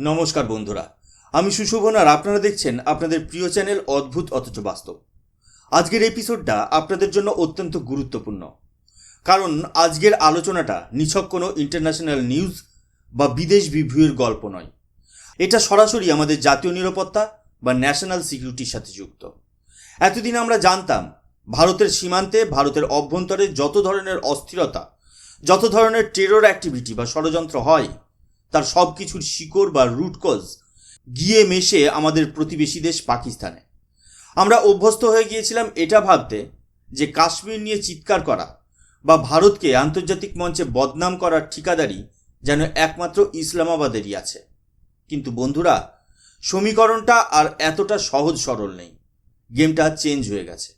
নমস্কার বন্ধুরা। আমি সুশোভন আর আপনারা দেখছেন আপনাদের প্রিয় চ্যানেল অদ্ভুত অথচ বাস্তব। আজকের এপিসোডটা আপনাদের জন্য অত্যন্ত গুরুত্বপূর্ণ। কারণ আজকের আলোচনাটা নিছক কোনো ইন্টারন্যাশনাল নিউজ বা বিদেশ বিভূয়ের গল্প নয়। এটা সরাসরি আমাদের জাতীয় নিরাপত্তা বা ন্যাশনাল সিকিউরিটির সাথে যুক্ত। এতদিন আমরা জানতাম, ভারতের সীমান্তে ভারতের অভ্যন্তরে যত ধরনের অস্থিরতা, যত ধরনের টেরর অ্যাক্টিভিটি বা ষড়যন্ত্র হয় তার সব কিছুর শিকড় বা রুটকজ গিয়ে মেশে আমাদের প্রতিবেশী দেশ পাকিস্তানে। আমরা অভ্যস্ত হয়ে গিয়েছিলাম এটা ভাবতে যে কাশ্মীর নিয়ে চিৎকার করা বা ভারতকে আন্তর্জাতিক মঞ্চে বদনাম করার ঠিকাদারি যেন একমাত্র ইসলামাবাদেরই আছে। কিন্তু বন্ধুরা, সমীকরণটা আর এতটা সহজ সরল নেই। গেমটা চেঞ্জ হয়ে গেছে।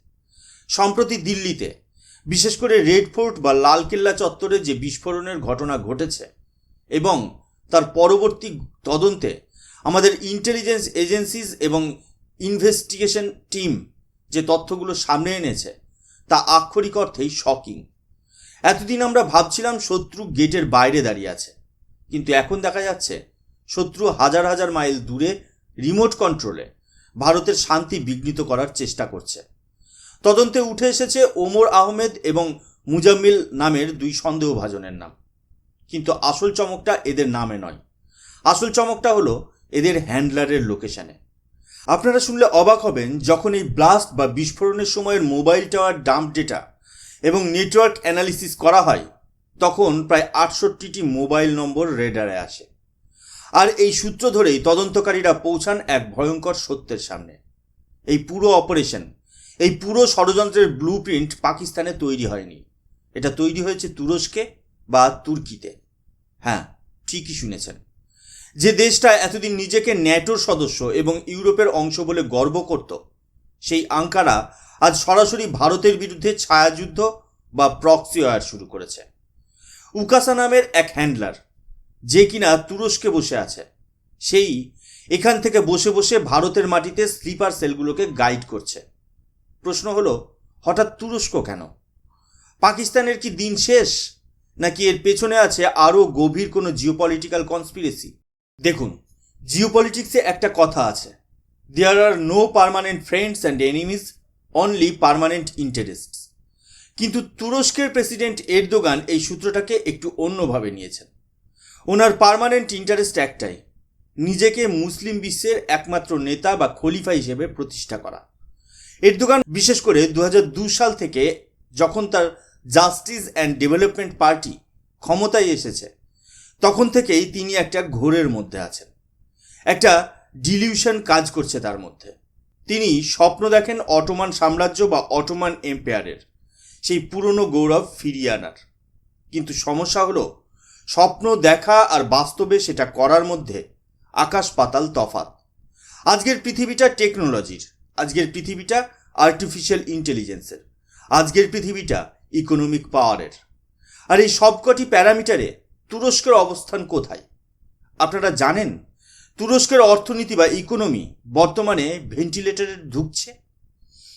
সম্প্রতি দিল্লিতে, বিশেষ করে রেড ফোর্ট বা লালকেল্লা চত্বরে যে বিস্ফোরণের ঘটনা ঘটেছে এবং তার পরবর্তী তদন্তে আমাদের ইন্টেলিজেন্স এজেন্সিস এবং ইনভেস্টিগেশন টিম যে তথ্যগুলো সামনে এনেছে, তা আক্ষরিক অর্থেই শকিং এতদিন আমরা ভাবছিলাম শত্রু গেটের বাইরে দাঁড়িয়ে আছে, কিন্তু এখন দেখা যাচ্ছে শত্রু হাজার হাজার মাইল দূরে রিমোট কন্ট্রোলে ভারতের শান্তি বিঘ্নিত করার চেষ্টা করছে। তদন্তে উঠে এসেছে ওমর আহমেদ এবং মুজাম্মিল নামের দুই সন্দেহভাজনের নাম। কিন্তু আসল চমকটা এদের নামে নয়। আসল চমকটা হলো এদের হ্যান্ডলারের লোকেশানে। আপনারা শুনলে অবাক হবেন যখন এই ব্লাস্ট বা বিস্ফোরণের সময়ের মোবাইল টাওয়ার ডাম্প ডেটা এবং নেটওয়ার্ক অ্যানালিসিস করা হয়, তখন প্রায় আটষট্টিটি মোবাইল নম্বর রেডারে আসে। আর এই সূত্র ধরেই তদন্তকারীরা পৌঁছান এক ভয়ঙ্কর সত্যের সামনে। এই পুরো অপারেশন, এই পুরো ষড়যন্ত্রের ব্লু প্রিন্ট পাকিস্তানে তৈরি হয়নি। এটা তৈরি হয়েছে তুরস্কে বা তুর্কিতে। হ্যাঁ ঠিকই শুনেছেন। যে দেশটা এতদিন নিজেকে ন্যাটোর সদস্য এবং ইউরোপের অংশ বলে গর্ব করত, সেই আঙ্কারা আজ সরাসরি ভারতের বিরুদ্ধে ছায়াযুদ্ধ বা প্রক্সি ওয়ার শুরু করেছে। উকাসা নামের এক হ্যান্ডলার যে কিনা তুরস্কে বসে আছে, সেই এখান থেকে বসে বসে ভারতের মাটিতে স্লিপার সেলগুলোকে গাইড করছে। প্রশ্ন হলো, হঠাৎ তুরস্ক কেন? পাকিস্তানের কি দিন শেষ? নাকি এর পেছনে আছে আরও গভীর কোনো জিওপলিটিক্যাল কনস্পিরেসি দেখুন জিওপলিটিক্সে একটা কথা আছে। There are no permanent friends and enemies only permanent interests কিন্তু তুরস্কের প্রেসিডেন্ট এরদোগান এই সূত্রটাকে একটু অন্যভাবে নিয়েছেন। ওনার পারমানেন্ট ইন্টারেস্ট একটাই, নিজেকে মুসলিম বিশ্বের একমাত্র নেতা বা খলিফা হিসেবে প্রতিষ্ঠা করা। এরদোগান বিশেষ করে দু সাল থেকে যখন তার জাস্টিস অ্যান্ড ডেভেলপমেন্ট পার্টি ক্ষমতায় এসেছে। তখন থেকেই তিনি একটা ঘোরের মধ্যে আছেন। একটা ডিলিউশন কাজ করছে তার মধ্যে। তিনি স্বপ্ন দেখেন অটোমান সাম্রাজ্য বা অটোমান এম্পায়ারের, সেই পুরনো গৌরব ফিরিয়ে আনার। কিন্তু সমস্যা হলো, স্বপ্ন দেখা আর বাস্তবে সেটা করার মধ্যে আকাশ পাতাল তফাত আজকের পৃথিবীটা টেকনোলজির, আজকের পৃথিবীটা আর্টিফিশিয়াল ইন্টেলিজেন্সের আজকের পৃথিবীটা ইকোনমিক পাওয়ারের আর এই সবকটি প্যারামিটারে তুরস্কের অবস্থান কোথায়? আপনারা জানেন, তুরস্কের অর্থনীতি বা ইকোনমি বর্তমানে ভেন্টিলেটরে ঢুকছে।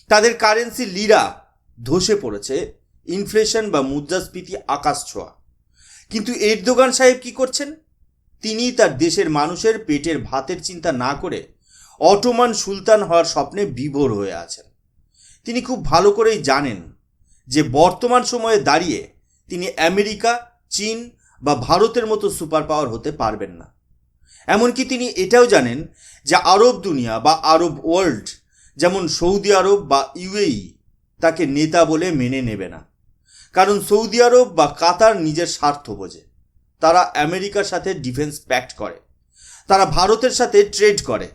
তাদের কারেন্সি লিরা ধসে পড়েছে ইনফ্লেশন বা মুদ্রাস্ফীতি আকাশ ছোঁয়া। কিন্তু এরদোগান সাহেব কি করছেন? তিনি তার দেশের মানুষের পেটের ভাতের চিন্তা না করে অটোমান সুলতান হওয়ার স্বপ্নে বিভোর হয়ে আছেন। তিনি খুব ভালো করেই জানেন যে বর্তমান সময়ে দাঁড়িয়ে তিনি আমেরিকা, চীন বা ভারতের মতো সুপার পাওয়ার হতে পারবেন না। এমনকি তিনি এটাও জানেন যে আরব দুনিয়া বা আরব ওয়ার্ল্ড, যেমন সৌদি আরব বা ইউএই, তাকে নেতা বলে মেনে নেবে না। কারণ সৌদি আরব বা কাতার নিজের স্বার্থ বোঝে। তারা আমেরিকার সাথে ডিফেন্স প্যাক্ট করে। তারা ভারতের সাথে ট্রেড করে।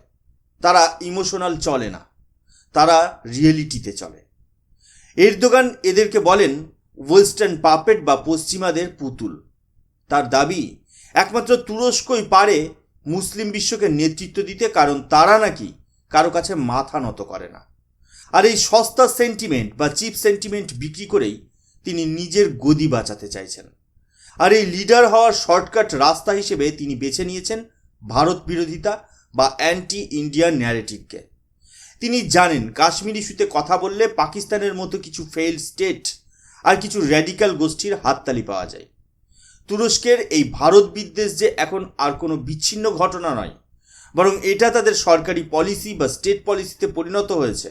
তারা ইমোশনাল চলে না। তারা রিয়েলিটিতে চলে। এরদোগান এদেরকে বলেন ওয়েস্টার্ন পাপেট বা পশ্চিমাদের পুতুল। তার দাবি, একমাত্র তুরস্কই পারে মুসলিম বিশ্বকে নেতৃত্ব দিতে, কারণ তারা নাকি কারও কাছে মাথা নত করে না। আর এই সস্তা সেন্টিমেন্ট বা চিপ সেন্টিমেন্ট বিক্রি করেই তিনি নিজের গদি বাঁচাতে চাইছেন। আর এই লিডার হওয়ার শর্টকাট রাস্তা হিসেবে তিনি বেছে নিয়েছেন ভারত বিরোধিতা বা অ্যান্টি ইন্ডিয়ান ন্যারেটিভকে। তিনি জানেন কাশ্মীর ইস্যুতে কথা বললে পাকিস্তানের মতো কিছু ফেইল স্টেট আর কিছু র্যাডিক্যাল গোষ্ঠীর হাততালি পাওয়া যায়। তুরস্কের এই ভারত বিদ্বেষ যে এখন আর কোনো বিচ্ছিন্ন ঘটনা নয়, বরং এটা তাদের সরকারি পলিসি বা স্টেট পলিসিতে পরিণত হয়েছে।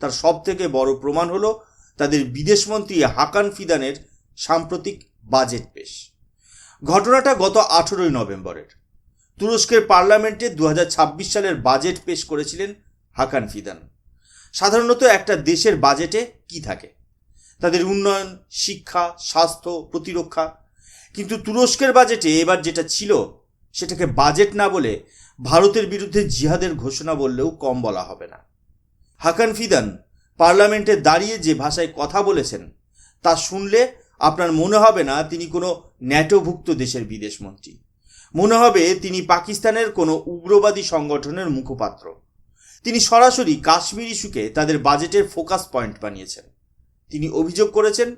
তার সব থেকে বড় প্রমাণ হলো তাদের বিদেশমন্ত্রী হাকান ফিদানের সাম্প্রতিক বাজেট পেশ। ঘটনাটা গত আঠেরোই নভেম্বরের। তুরস্কের পার্লামেন্টে দু হাজার ছাব্বিশ সালের বাজেট পেশ করেছিলেন হাকান ফিদান। সাধারণত একটা দেশের বাজেটে কি থাকে? তাদের উন্নয়ন, শিক্ষা, স্বাস্থ্য, প্রতিরক্ষা। কিন্তু তুরস্কের বাজেটে এবার যেটা ছিল, সেটাকে বাজেট না বলে ভারতের বিরুদ্ধে জিহাদের ঘোষণা বললেও কম বলা হবে না। হাকান ফিদান পার্লামেন্টে দাঁড়িয়ে যে ভাষায় কথা বলেছেন, তা শুনলে আপনার মনে হবে না তিনি কোনো ন্যাটোভুক্ত দেশের বিদেশমন্ত্রী মনে হবে তিনি পাকিস্তানের কোনো উগ্রবাদী সংগঠনের মুখপাত্র। তিনি সরাসরি কাশ্মীর ইস্যুকে তাদের বাজেটের ফোকাস পয়েন্ট বানিয়েছেন। তিনি অভিযোগ করেছেন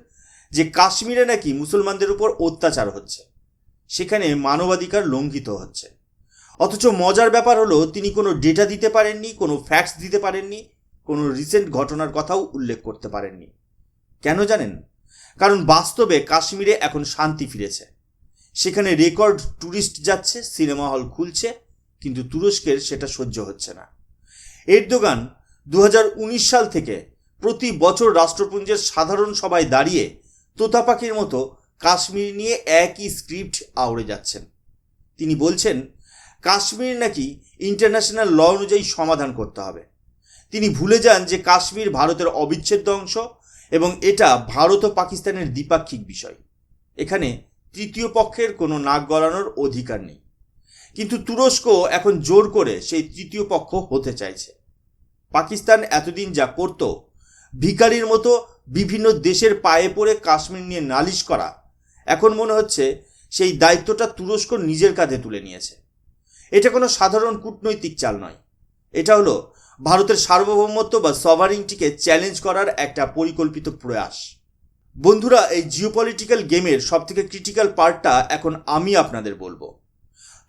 যে কাশ্মীরে নাকি মুসলমানদের উপর অত্যাচার হচ্ছে। সেখানে মানবাধিকার লঙ্ঘিত হচ্ছে। অথচ মজার ব্যাপার হলো, তিনি কোনো ডেটা দিতে পারেননি, কোনো ফ্যাক্টস দিতে পারেননি, কোনো রিসেন্ট ঘটনার কথাও উল্লেখ করতে পারেননি। কেন জানেন? কারণ বাস্তবে কাশ্মীরে এখন শান্তি ফিরেছে। সেখানে রেকর্ড ট্যুরিস্ট যাচ্ছে সিনেমা হল খুলছে, কিন্তু তুরস্কের সেটা সহ্য হচ্ছে না। এরদোগান দু হাজার উনিশ সাল থেকে প্রতি বছর রাষ্ট্রপুঞ্জের সাধারণ সভায় দাঁড়িয়ে তোতা পাখির মতো কাশ্মীর নিয়ে একই স্ক্রিপ্ট আওড়ে যাচ্ছেন। তিনি বলছেন, কাশ্মীর নাকি ইন্টারন্যাশনাল ল অনুযায়ী সমাধান করতে হবে। তিনি ভুলে যান যে কাশ্মীর ভারতের অবিচ্ছেদ্য অংশ এবং এটা ভারত ও পাকিস্তানের দ্বিপাক্ষিক বিষয়। এখানে তৃতীয় পক্ষের কোনো নাক গলানোর অধিকার নেই। কিন্তু তুরস্ক এখন জোর করে সেই তৃতীয় পক্ষ হতে চাইছে। পাকিস্তান এতদিন যা করত ভিকারির মতো বিভিন্ন দেশের পায়ে পড়ে কাশ্মীর নিয়ে নালিশ করা, এখন মনে হচ্ছে সেই দায়িত্বটা তুরস্ক নিজের কাঁধে তুলে নিয়েছে। এটা কোনো সাধারণ কূটনৈতিক চাল নয়। এটা হলো ভারতের সার্বভৌমত্ব বা সভারিংটিকে চ্যালেঞ্জ করার একটা পরিকল্পিত প্রয়াস। বন্ধুরা, এই জিওপলিটিক্যাল গেমের সবথেকে ক্রিটিক্যাল পার্টটা এখন আমি আপনাদের বলব।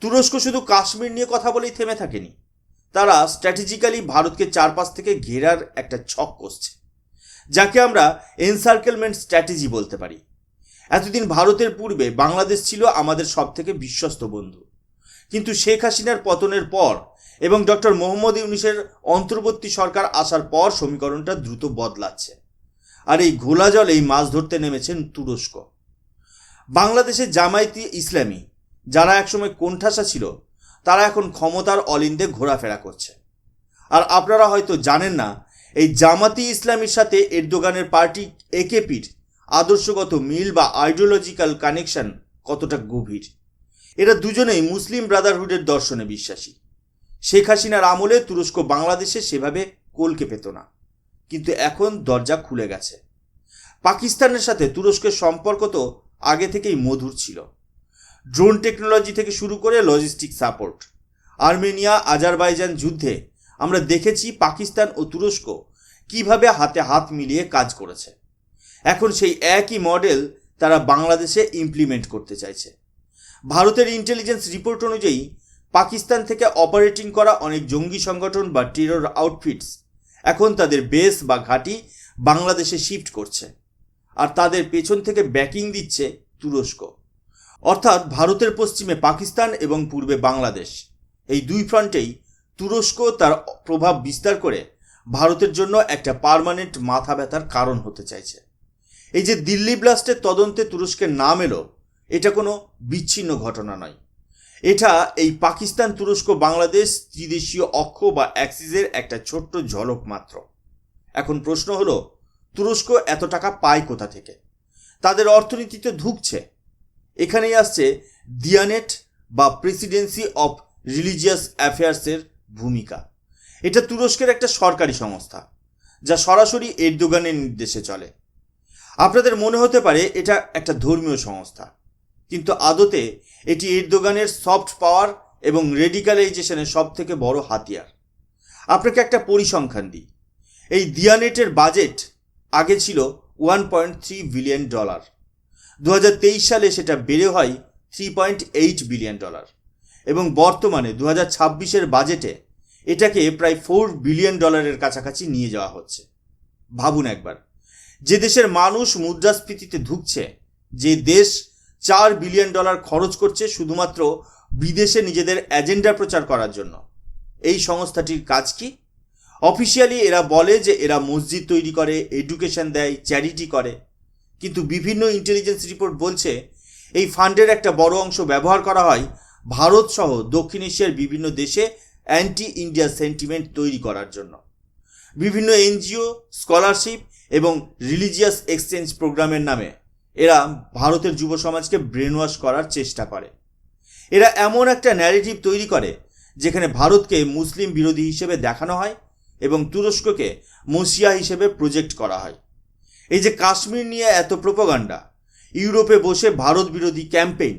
তুরস্ক শুধু কাশ্মীর নিয়ে কথা বলেই থেমে থাকেনি। তারা স্ট্র্যাটেজিক্যালি ভারতকে চারপাশ থেকে ঘেরার একটা ছক কষছে, যাকে আমরা এনসার্কেলমেন্ট স্ট্র্যাটেজি বলতে পারি। এতদিন ভারতের পূর্বে বাংলাদেশ ছিল আমাদের সব থেকে বিশ্বস্ত বন্ধু। কিন্তু শেখ হাসিনার পতনের পর এবং ডক্টর মোহাম্মদ ইউনিসের অন্তর্বর্তী সরকার আসার পর সমীকরণটা দ্রুত বদলাচ্ছে। আর এই ঘোলা জলেই মাছ ধরতে নেমেছেন তুরস্ক। বাংলাদেশে জামায়াতি ইসলামী, যারা একসময় কোণঠাসা ছিল তারা এখন ক্ষমতার অলিন্দে ঘোরাফেরা করছে। আর আপনারা হয়তো জানেন না, এই জামাতি ইসলামীর সাথে এরদোগানের পার্টি একেপির আদর্শগত মিল বা আইডিওলজিক্যাল কানেকশন কতটা গভীর। এরা দুজনেই মুসলিম ব্রাদারহুডের দর্শনে বিশ্বাসী। শেখ হাসিনার আমলে তুরস্ক বাংলাদেশে সেভাবে কোলকে পেত না। কিন্তু এখন দরজা খুলে গেছে। পাকিস্তানের সাথে তুরস্কের সম্পর্ক তো আগে থেকেই মধুর ছিল। ড্রোন টেকনোলজি থেকে শুরু করে লজিস্টিক সাপোর্ট আর্মেনিয়া, আজারবাইজান যুদ্ধে আমরা দেখেছি পাকিস্তান ও তুরস্ক কীভাবে হাতে হাত মিলিয়ে কাজ করেছে। এখন সেই একই মডেল তারা বাংলাদেশে ইমপ্লিমেন্ট করতে চাইছে। ভারতের ইন্টেলিজেন্স রিপোর্ট অনুযায়ী পাকিস্তান থেকে অপারেটিং করা অনেক জঙ্গি সংগঠন বা টেরর আউটফিটস এখন তাদের বেস বা ঘাঁটি বাংলাদেশে শিফট করছে। আর তাদের পেছন থেকে ব্যাকিং দিচ্ছে তুরস্ক। অর্থাৎ ভারতের পশ্চিমে পাকিস্তান এবং পূর্বে বাংলাদেশ। এই দুই ফ্রন্টেই তুরস্ক তার প্রভাব বিস্তার করে ভারতের জন্য একটা পার্মানেন্ট মাথা ব্যথার কারণ হতে চাইছে। এই যে দিল্লি ব্লাস্টের তদন্তে তুরস্কের নাম এলো, এটা কোনো বিচ্ছিন্ন ঘটনা নয়। এটা এই পাকিস্তান, তুরস্ক, বাংলাদেশ ত্রিদেশীয় অক্ষ বা অ্যাক্সিসের একটা ছোট্ট ঝলক মাত্র। এখন প্রশ্ন হলো, তুরস্ক এত টাকা পায় কোথা থেকে? তাদের অর্থনীতিতে ধুকছে। এখানেই আসছে দিয়ানেট বা প্রেসিডেন্সি অফ রিলিজিয়াস অ্যাফেয়ার্সের ভূমিকা। এটা তুরস্কের একটা সরকারি সংস্থা, যা সরাসরি এরদোগানের নির্দেশে চলে। আপনাদের মনে হতে পারে এটা একটা ধর্মীয় সংস্থা, কিন্তু আদতে এটি এরদোগানের সফট পাওয়ার এবং রেডিকালাইজেশনের সব থেকে বড় হাতিয়ার। আপনাকে একটা পরিসংখ্যান দিই। এই দিয়ানেটের বাজেট আগে ছিল one point three billion dollar দু হাজার তেইশ সালে সেটা বেড়ে হয় three point eight billion dollar এবং বর্তমানে দু হাজার ছাব্বিশের বাজেটে এটাকে প্রায় ফোর বিলিয়ন ডলারের কাছাকাছি নিয়ে যাওয়া হচ্ছে। ভাবুন একবার, যে দেশের মানুষ মুদ্রাস্ফীতিতে ধুকছে, যে দেশ চার বিলিয়ন ডলার খরচ করছে শুধুমাত্র বিদেশে নিজেদের এজেন্ডা প্রচার করার জন্য। এই সংস্থাটির কাজ কি? অফিসিয়ালি এরা বলে যে এরা মসজিদ তৈরি করে এডুকেশন দেয় চ্যারিটি করে। কিন্তু বিভিন্ন ইন্টেলিজেন্স রিপোর্ট বলছে, এই ফান্ডের একটা বড় অংশ ব্যবহার করা হয় ভারত সহ দক্ষিণ এশিয়ার বিভিন্ন দেশে অ্যান্টি ইন্ডিয়া সেন্টিমেন্ট তৈরি করার জন্য। বিভিন্ন এনজিও স্কলারশিপ এবং রিলিজিয়াস এক্সচেঞ্জ প্রোগ্রামের নামে এরা ভারতের যুব সমাজকে ব্রেন ওয়াশ করার চেষ্টা করে। এরা এমন একটা ন্যারেটিভ তৈরি করে যেখানে ভারতকে মুসলিম বিরোধী হিসেবে দেখানো হয় এবং তুরস্ককে মসিয়া হিসেবে প্রজেক্ট করা হয়। এই যে কাশ্মীর নিয়ে এত প্রোপাগান্ডা ইউরোপে বসে ভারত বিরোধী ক্যাম্পেইন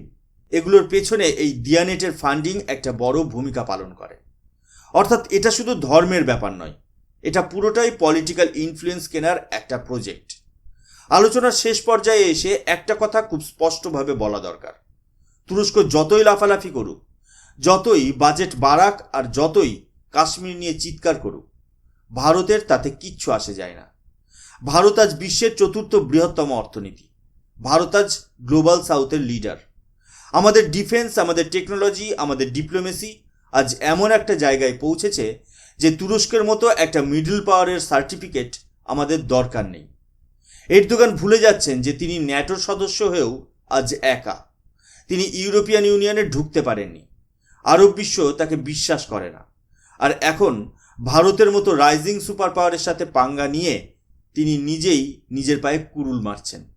এগুলোর পেছনে এই দিয়ানেটের ফান্ডিং একটা বড় ভূমিকা পালন করে। অর্থাৎ এটা শুধু ধর্মের ব্যাপার নয়, এটা পুরোটাই পলিটিক্যাল ইনফ্লুয়েন্স কেনার একটা প্রজেক্ট আলোচনার শেষ পর্যায়ে এসে একটা কথা খুব স্পষ্টভাবে বলা দরকার। তুরস্ক যতই লাফালাফি করুক, যতই বাজেট বাড়াক আর যতই কাশ্মীর নিয়ে চিৎকার করুক, ভারতের তাতে কিচ্ছু আসে যায় না। ভারত আজ বিশ্বের চতুর্থ বৃহত্তম অর্থনীতি। ভারত আজ গ্লোবাল সাউথের লিডার। আমাদের ডিফেন্স, আমাদের টেকনোলজি, আমাদের ডিপ্লোমেসি আজ এমন একটা জায়গায় পৌঁছেছে যে তুরস্কের মতো একটা মিডল পাওয়ারের সার্টিফিকেট আমাদের দরকার নেই। এরদোগান ভুলে যাচ্ছেন যে তিনি ন্যাটোর সদস্য হয়েও আজ একা। তিনি ইউরোপিয়ান ইউনিয়নে ঢুকতে পারেননি। আরব বিশ্ব তাকে বিশ্বাস করে না। আর এখন ভারতের মতো রাইজিং সুপার পাওয়ারের সাথে পাঙ্গা নিয়ে তিনি নিজেই নিজের পায়ে কুরুল মারছেন।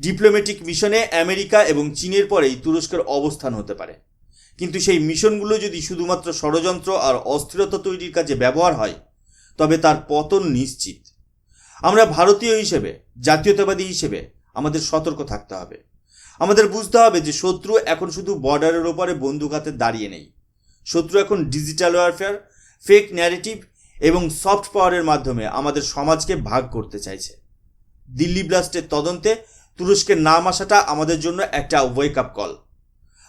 ডিপ্লোম্যাটিক মিশনে আমেরিকা এবং চীনের পরেই তুরস্কের অবস্থান হতে পারে। কিন্তু সেই মিশনগুলো যদি শুধুমাত্র ষড়যন্ত্র আর অস্থিরতা তৈরির কাজে ব্যবহার হয়, তবে তার পতন নিশ্চিত। আমরা ভারতীয় হিসেবে, জাতীয়তাবাদী হিসেবে আমাদের সতর্ক থাকতে হবে। আমাদের বুঝতে হবে যে শত্রু এখন শুধু বর্ডারের ওপরে বন্দুক হাতে দাঁড়িয়ে নেই। শত্রু এখন ডিজিটাল ওয়ারফেয়ার, ফেক ন্যারেটিভ এবং সফট পাওয়ারের মাধ্যমে আমাদের সমাজকে ভাগ করতে চাইছে। দিল্লি ব্লাস্টের তদন্তে তুরস্কের নাম আসাটা আমাদের জন্য একটা ওয়েক আপ কল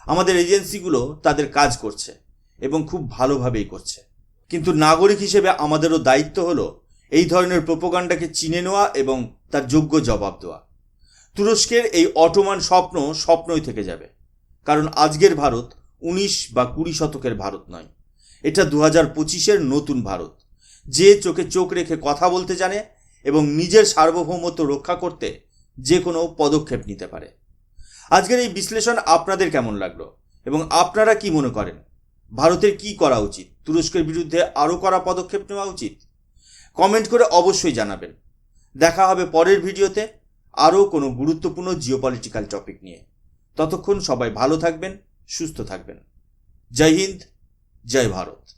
আমাদের এজেন্সিগুলো তাদের কাজ করছে এবং খুব ভালোভাবেই করছে। কিন্তু নাগরিক হিসেবে আমাদেরও দায়িত্ব হলো এই ধরনের প্রোপোগান্ডাকে চিনে নেওয়া এবং তার যোগ্য জবাব দেওয়া। তুরস্কের এই অটোমান স্বপ্ন স্বপ্নই থেকে যাবে। কারণ আজকের ভারত উনিশ বা কুড়ি শতকের ভারত নয়। এটা দু হাজার পঁচিশের নতুন ভারত। যে চোখে চোখ রেখে কথা বলতে জানে এবং নিজের সার্বভৌমত্ব রক্ষা করতে যে কোনো পদক্ষেপ নিতে পারে। আজকের এই বিশ্লেষণ আপনাদের কেমন লাগল এবং আপনারা কি মনে করেন? ভারতের কি করা উচিত? তুরস্কের বিরুদ্ধে আরও করা পদক্ষেপ নেওয়া উচিত? কমেন্ট করে অবশ্যই জানাবেন। দেখা হবে পরের ভিডিওতে আরও কোনো গুরুত্বপূর্ণ জিওপলিটিক্যাল টপিক নিয়ে। ততক্ষণ সবাই ভালো থাকবেন, সুস্থ থাকবেন। জয় হিন্দ, জয় ভারত।